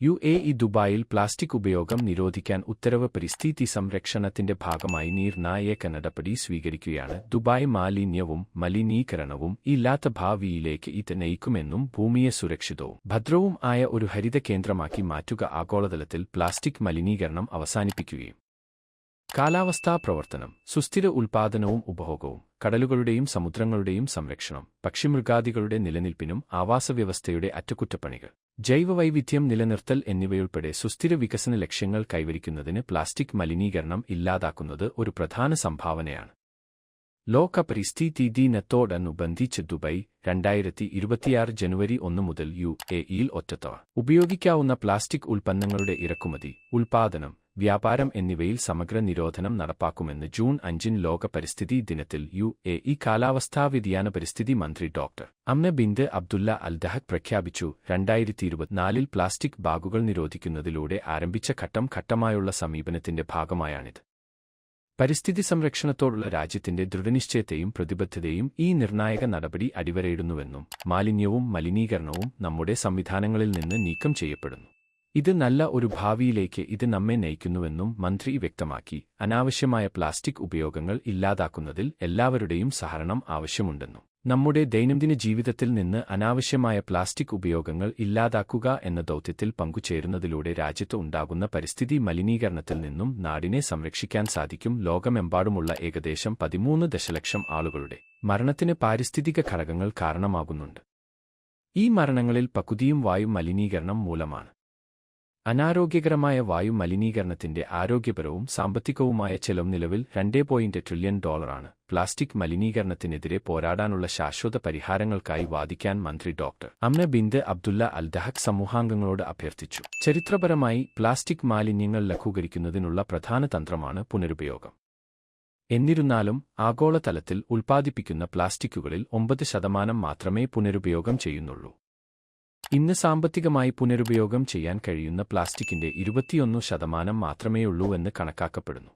U A E ദുബായിൽ plastic ഉപയോഗം നിരോധിക്കാൻ ഉത്തരവ് പരിസ്ഥിതി സംരക്ഷണത്തിന്റെ ഭാഗമായി നിർണായക നടപടി സ്വീകരിക്കുകയാണ്. ദുബായ് മാലിന്യവും മലിനീകരണവും ഇല്ലാത്ത ഭാവിയിലേക്ക് ഇത് നയിക്കുമെന്നും ഭൂമിയെ സുരക്ഷിതവും ഭദ്രവും ആയ ഒരു ഹരിത കേന്ദ്രമാക്കി മാറ്റുക ആഗോളതലത്തിൽ പ്ലാസ്റ്റിക് മലിനീകരണം അവസാനിപ്പിക്കുകയും കാലാവസ്ഥാ പ്രവർത്തനം സുസ്ഥിര ഉൽപാദനവും ഉപഭോഗവും കടലുകളുടെയും സമുദ്രങ്ങളുടെയും സംരക്ഷണം പക്ഷിമൃഗാദികളുടെ നിലനിൽപ്പിനും ആവാസവ്യവസ്ഥയുടെ അറ്റകുറ്റപ്പണികൾ ജൈവവൈവിധ്യം നിലനിർത്തൽ എന്നിവയുൾപ്പെടെ സുസ്ഥിര വികസന ലക്ഷ്യങ്ങൾ കൈവരിക്കുന്നതിന് പ്ലാസ്റ്റിക് മലിനീകരണം ഇല്ലാതാക്കുന്നത് ഒരു പ്രധാന സംഭാവനയാണ്. ലോക പരിസ്ഥിതി ദിനത്തോടനുബന്ധിച്ച് ദുബൈ രണ്ടായിരത്തി ഇരുപത്തിയാറ് ജനുവരി ഒന്ന് മുതൽ യു എ ഇയിൽ ഒറ്റത്തവ ഉപയോഗിക്കാവുന്ന പ്ലാസ്റ്റിക് ഉൽപ്പന്നങ്ങളുടെ ഇറക്കുമതി ഉൽപാദനം വ്യാപാരം എന്നിവയിൽ സമഗ്ര നിരോധനം നടപ്പാക്കുമെന്ന് ജൂൺ അഞ്ചിന് ലോക പരിസ്ഥിതി ദിനത്തിൽ യു എ ഇ കാലാവസ്ഥാ വ്യതിയാന പരിസ്ഥിതി മന്ത്രി doctor Amna bint Abdullah Aldahak പ്രഖ്യാപിച്ചു രണ്ടായിരത്തി ഇരുപത്തിനാലിൽ പ്ലാസ്റ്റിക് ബാഗുകൾ നിരോധിക്കുന്നതിലൂടെ ആരംഭിച്ച ഘട്ടം ഘട്ടമായുള്ള സമീപനത്തിന്റെ ഭാഗമായാണിത്. പരിസ്ഥിതി സംരക്ഷണത്തോടുള്ള രാജ്യത്തിന്റെ ദൃഢനിശ്ചയത്തെയും പ്രതിബദ്ധതയും ഈ നിർണായക നടപടി അടിവരയിടുന്നുവെന്നും മാലിന്യവും മലിനീകരണവും നമ്മുടെ സംവിധാനങ്ങളിൽ നിന്ന് നീക്കം ചെയ്യപ്പെടുന്നു. ഇത് നല്ല ഒരു ഭാവിയിലേക്ക് ഇത് നമ്മെ നയിക്കുന്നുവെന്നും മന്ത്രി വ്യക്തമാക്കി. അനാവശ്യമായ പ്ലാസ്റ്റിക് ഉപയോഗങ്ങൾ ഇല്ലാതാക്കുന്നതിൽ എല്ലാവരുടെയും സഹകരണം ആവശ്യമുണ്ടെന്നും. നമ്മുടെ ദൈനംദിന ജീവിതത്തിൽ നിന്ന് അനാവശ്യമായ പ്ലാസ്റ്റിക് ഉപയോഗങ്ങൾ ഇല്ലാതാക്കുക എന്ന ദൗത്യത്തിൽ പങ്കുചേരുന്നതിലൂടെ രാജ്യത്ത് ഉണ്ടാകുന്ന പരിസ്ഥിതി മലിനീകരണത്തിൽ നിന്നും നാടിനെ സംരക്ഷിക്കാൻ സാധിക്കും ലോകമെമ്പാടുമുള്ള ഏകദേശം പതിമൂന്ന് ദശലക്ഷം ആളുകളുടെ മരണത്തിന് പാരിസ്ഥിതിക ഘടകങ്ങൾ കാരണമാകുന്നുണ്ട്. ഈ മരണങ്ങളിൽ പകുതിയും വായു മലിനീകരണം മൂലമാണ്. അനാരോഗ്യകരമായ വായു മലിനീകരണത്തിന്റെ ആരോഗ്യപരവും സാമ്പത്തികവുമായ ചെലവ് നിലവിൽ രണ്ടേ പോയിന്റ് ട്രില്യൺ ഡോളറാണ് പ്ലാസ്റ്റിക് മലിനീകരണത്തിനെതിരെ പോരാടാനുള്ള ശാശ്വത പരിഹാരങ്ങൾക്കായി വാദിക്കാൻ മന്ത്രി doctor Amna bint Abdullah Aldahak സമൂഹാംഗങ്ങളോട് അഭ്യർത്ഥിച്ചു. ചരിത്രപരമായി പ്ലാസ്റ്റിക് മാലിന്യങ്ങൾ ലഘൂകരിക്കുന്നതിനുള്ള പ്രധാന തന്ത്രമാണ് പുനരുപയോഗം. എന്നിരുന്നാലും ആഗോളതലത്തിൽ ഉൽപ്പാദിപ്പിക്കുന്ന പ്ലാസ്റ്റിക്കുകളിൽ ഒമ്പത് ശതമാനം മാത്രമേ പുനരുപയോഗം ചെയ്യുന്നുള്ളൂ. ഇന്ന് സാമ്പത്തികമായി പുനരുപയോഗം ചെയ്യാൻ കഴിയുന്ന പ്ലാസ്റ്റിക്കിന്റെ ഇരുപത്തിയൊന്നു ശതമാനം മാത്രമേയുള്ളൂവെന്ന് കണക്കാക്കപ്പെടുന്നു.